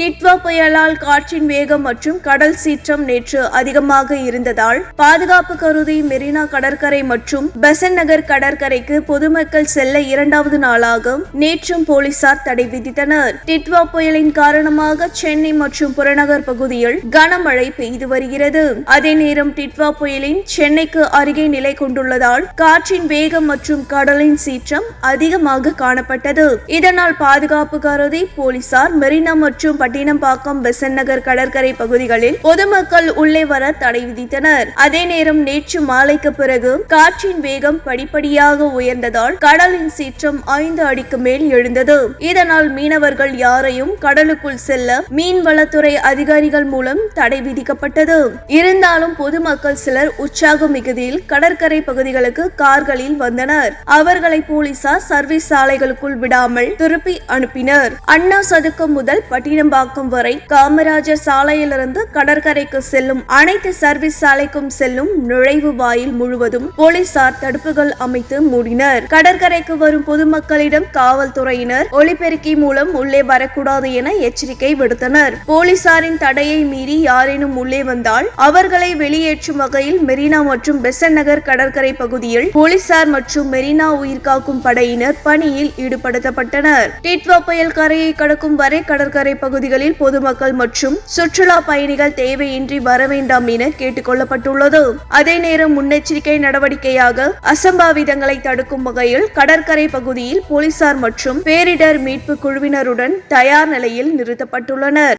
டிட்வா புயலால் காற்றின் வேகம் மற்றும் கடல் சீற்றம் நேற்று அதிகமாக இருந்ததால் பாதுகாப்பு கருதி மெரினா கடற்கரை மற்றும் பெசன் நகர் கடற்கரைக்கு பொதுமக்கள் செல்ல இரண்டாவது நாளாக நேற்றும் போலீசார் தடை விதித்தனர். டிட்வா புயலின் காரணமாக சென்னை மற்றும் புறநகர் பகுதியில் கனமழை பெய்து வருகிறது. அதே நேரம் டிட்வா புயலின் சென்னைக்கு அருகே நிலை கொண்டுள்ளதால் காற்றின் வேகம் மற்றும் கடலின் சீற்றம் அதிகமாக காணப்பட்டது. இதனால் பாதுகாப்பு கருதி போலீசார் மெரினா மற்றும் பட்டினம்பாக்கம் பெசன் நகர் கடற்கரை பகுதிகளில் பொதுமக்கள் உள்ளே வர தடை விதித்தனர். அதே நேரம் நேற்று மாலைக்கு பிறகு காற்றின் வேகம் படிப்படியாக உயர்ந்ததால் கடலின் சீற்றம் ஐந்து அடிக்கு மேல் எழுந்தது. இதனால் மீனவர்கள் யாரையும் கடலுக்குள் செல்ல மீன்வளத்துறை அதிகாரிகள் மூலம் தடை விதிக்கப்பட்டது. இருந்தாலும் பொதுமக்கள் சிலர் உற்சாக மிகுதியில் கடற்கரை பகுதிகளுக்கு கார்களில் வந்தனர். அவர்களை போலீசார் சர்வீஸ் சாலைகளுக்குள் விடாமல் திருப்பி அனுப்பினர். அண்ணா சதுக்கம் முதல் பட்டினம்பாக்கம் வரை காமராஜர் சாலையிலிருந்து கடற்கரைக்கு செல்லும் அனைத்து சர்வீஸ் சாலைக்கும் செல்லும் நுழைவு வாயில் முழுவதும் போலீசார் தடுப்புகள் அமைத்து மூடினர். கடற்கரைக்கு வரும் பொதுமக்களிடம் காவல்துறையினர் ஒலிபெருக்கி மூலம் உள்ளே வரக்கூடாது என எச்சரிக்கை விடுத்தனர். போலீசாரின் தடையை மீறி யாரேனும் உள்ளே வந்தால் அவர்களை வெளியேற்றும் வகையில் மெரினா மற்றும் பெசன் நகர் கடற்கரை பகுதியில் போலீசார் மற்றும் மெரினா உயிர்காக்கும் படையினர் பணியில் ஈடுபடுத்தப்பட்டனர். டிட்வா புயல் கரையை கடக்கும் வரை கடற்கரை பகுதி பகுதிகளில் பொதுமக்கள் மற்றும் சுற்றுலா பயணிகள் தேவையின்றி வர வேண்டாம் என கேட்டுக்கொள்ளப்பட்டுள்ளது. அதே நேரம் முன்னெச்சரிக்கை நடவடிக்கையாக அசம்பாவிதங்களை தடுக்கும் வகையில் கடற்கரை பகுதியில் போலீசார் மற்றும் பேரிடர் மீட்பு குழுவினருடன் தயார் நிலையில் நிறுத்தப்பட்டுள்ளனர்.